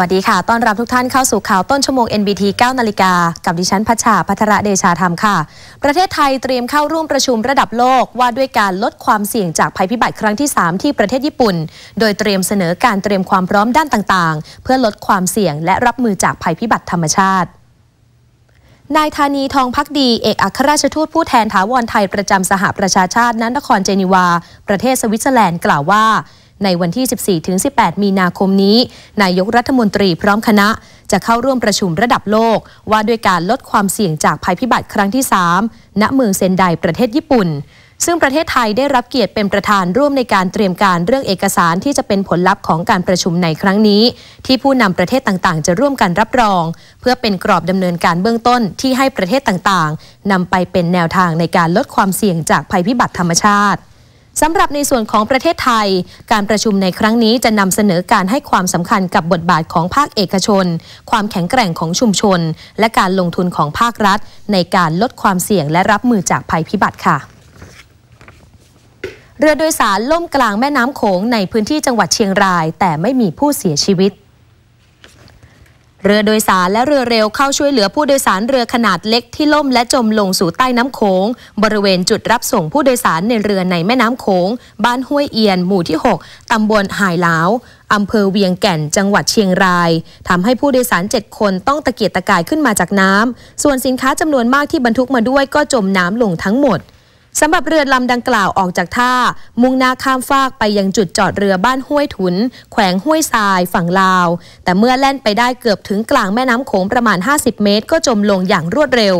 วัสดีค่ะ ต้อนรับทุกท่านเข้าสู่ข่าวต้นชั่วโมง NBT 9 นาฬิกา กับดิฉันพัชชาพัทระเดชาธรรมค่ะ ประเทศไทยเตรียมเข้าร่วมประชุมระดับโลกว่าด้วยการลดความเสี่ยงจากภัยพิบัติครั้งที่ 3 ที่ประเทศญี่ปุ่น โดยเตรียมเสนอการเตรียมความพร้อมด้านต่างๆ เพื่อลดความเสี่ยงและรับมือจากภัยพิบัติธรรมชาตินายธานีทองพักดีเอกอัครราชทูตผู้แทนถาวรไทยประจำสหประชาชาติณนครเจนีวา ประเทศสวิตเซอร์แลนด์กล่าวว่า ในวันที่ 14-18 มีนาคมนี้ นายกรัฐมนตรีพร้อมคณะ จะเข้าร่วมประชุมระดับโลก ว่าด้วยการลดความเสี่ยงจากภัยพิบัติครั้งที่ 3 ณ เมืองเซนไดประเทศญี่ปุ่น ซึ่งประเทศไทยได้รับเกียรติเป็นประธานร่วมในการเตรียมการเรื่องเอกสารที่จะเป็นผลลัพธ์ของการประชุมในครั้งนี้ ที่ผู้นำประเทศต่างๆ จะร่วมกันรับรอง เพื่อเป็นกรอบดำเนินการเบื้องต้นที่ให้ประเทศต่างๆนำไปเป็นแนวทางในการลดความเสี่ยงจากภัยพิบัติธรรมชาติ สำหรับในส่วนของประเทศไทย การประชุมในครั้งนี้จะนำเสนอการให้ความสำคัญกับบทบาทของภาคเอกชน ความแข็งแกร่งของชุมชน และการลงทุนของภาครัฐ ในการลดความเสี่ยงและรับมือจากภัยพิบัติค่ะเรือโดยสารล่มกลางแม่น้ำโขงในพื้นที่จังหวัดเชียงราย แต่ไม่มีผู้เสียชีวิต เรือโดยสารและเรือเร็วเข้าช่วยเหลือผู้โดยสารเรือขนาดเล็กที่ล่มและจมลงสู่ใต้น้ำโขงบริเวณจุดรับส่งผู้โดยสารในเรือในแม่น้ำโขงบ้านห้วยเอียน หมู่ที่ 6 ตำบลหายลาวอำเภอเวียงแก่นจังหวัดเชียงรายทำให้ผู้โดยสาร 7 คนต้องตะเกียกตะกายขึ้นมาจากน้ำส่วนสินค้าจำนวนมากที่บรรทุกมาด้วยก็จมน้ำลงทั้งหมด สำหรับเรือลำดังกล่าวออกจากท่า มุ่งหน้าข้ามฟากไปยังจุดจอดเรือบ้านห้วยถุน แขวงห้วยทรายฝั่งลาว แต่เมื่อแล่นไปได้เกือบถึงกลางแม่น้ำโขงประมาณ 50 เมตร ก็จมลงอย่างรวดเร็ว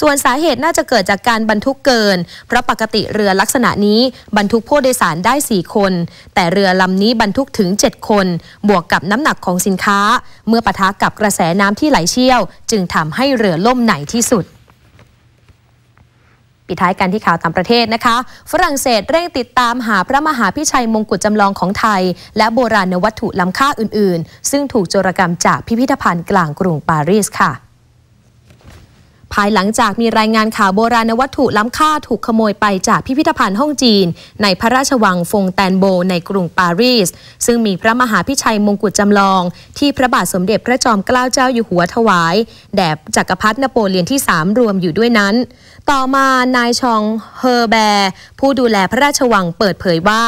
ส่วนสาเหตุน่าจะเกิดจากการบรรทุกเกิน เพราะปกติเรือลักษณะนี้บรรทุกผู้โดยสารได้ 4 คน แต่เรือลำนี้บรรทุกถึง 7 คน บวกกับน้ำหนักของสินค้า เมื่อปะทะกับกระแสน้ำที่ไหลเชี่ยว จึงทำให้เรือล่มไหนที่สุด ปิดท้ายกันที่ข่าวต่างประเทศนะคะ ฝรั่งเศสเร่งติดตามหาพระมหาพิชัยมงกุฎจำลองของไทย และโบราณวัตถุล้ำค่าอื่น ๆ ซึ่งถูกโจรกรรมจากพิพิธภัณฑ์กลางกรุงปารีสค่ะ ภายหลังจากมีรายงานข่าวโบราณวัตถุล้ำค่าถูกขโมยไปจากพิพิธภัณฑ์ห้องจีน ในพระราชวังฟงแตนโบในกรุงปารีส ซึ่งมีพระมหาพิชัยมงกุฎจำลอง ที่พระบาทสมเด็จพระจอมเกล้าเจ้าอยู่หัวถวาย แด่จักรพรรดินโปเลียนที่ 3 รวมอยู่ด้วยนั้น ต่อมานายชองเฮอร์แบร์ผู้ดูแลพระราชวังเปิดเผยว่า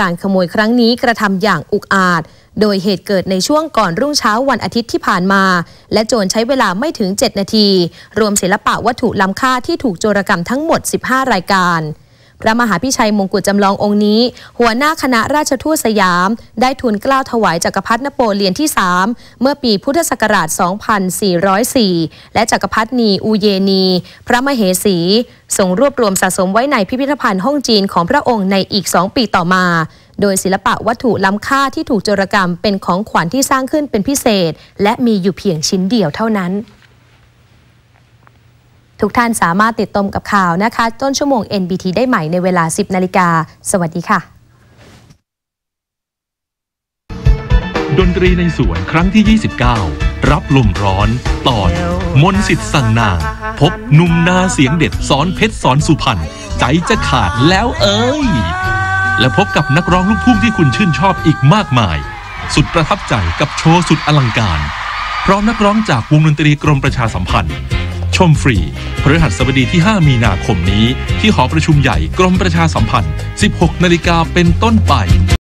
การขโมยครั้งนี้กระทำอย่างอุกอาจ โดยเหตุเกิดในช่วงก่อนรุ่งเช้าวันอาทิตย์ที่ผ่านมา และโจรใช้เวลาไม่ถึง 7 นาที รวมศิลปะวัตถุล้ำค่าที่ถูกโจรกรรมทั้งหมด 15 รายการพระมหาพิชัยมงกุฎจำลององค์นี้ หัวหน้าคณะราชทูตสยาม ได้ทูลกล้าวถวายจักรพรรดินโปเลียนที่ 3 เมื่อปีพุทธศักราช 2404 และจักรพรรดินีอูเยนี พระมเหสีส่งรวบรวมสะสมไว้ในพิพิธภัณฑ์ห้องจีนของพระองค์ในอีก 2 ปีต่อมา โดยศิลปะวัตถุล้ำค่าที่ถูกโจรกรรมเป็นของขวัญที่สร้างขึ้นเป็นพิเศษ และมีอยู่เพียงชิ้นเดียวเท่านั้น ทุกท่านสามารถติดตามกับข่าวนะคะ ต้นชั่วโมง NBT ได้ใหม่ในเวลา 10 นาฬิกา สวัสดีค่ะ ดนตรีในสวนครั้งที่ 29 รับลมร้อน ตอน มนสิทธิ์สั่งนาง พบหนุ่มนาเสียงเด็ดสอนเพชรสอนสุพรรณใจจะขาดแล้วเอ้ย และพบกับนักร้องลูกทุ่งที่คุณชื่นชอบอีกมากมาย สุดประทับใจกับโชว์สุดอลังการ พร้อมนักร้องจากวงดนตรีกรมประชาสัมพันธ์ ชมฟรีพฤหัสบดีที่ 5 มีนาคมนี้ ที่หอประชุมใหญ่กรมประชาสัมพันธ์ 16 นาฬิกาเป็นต้นไป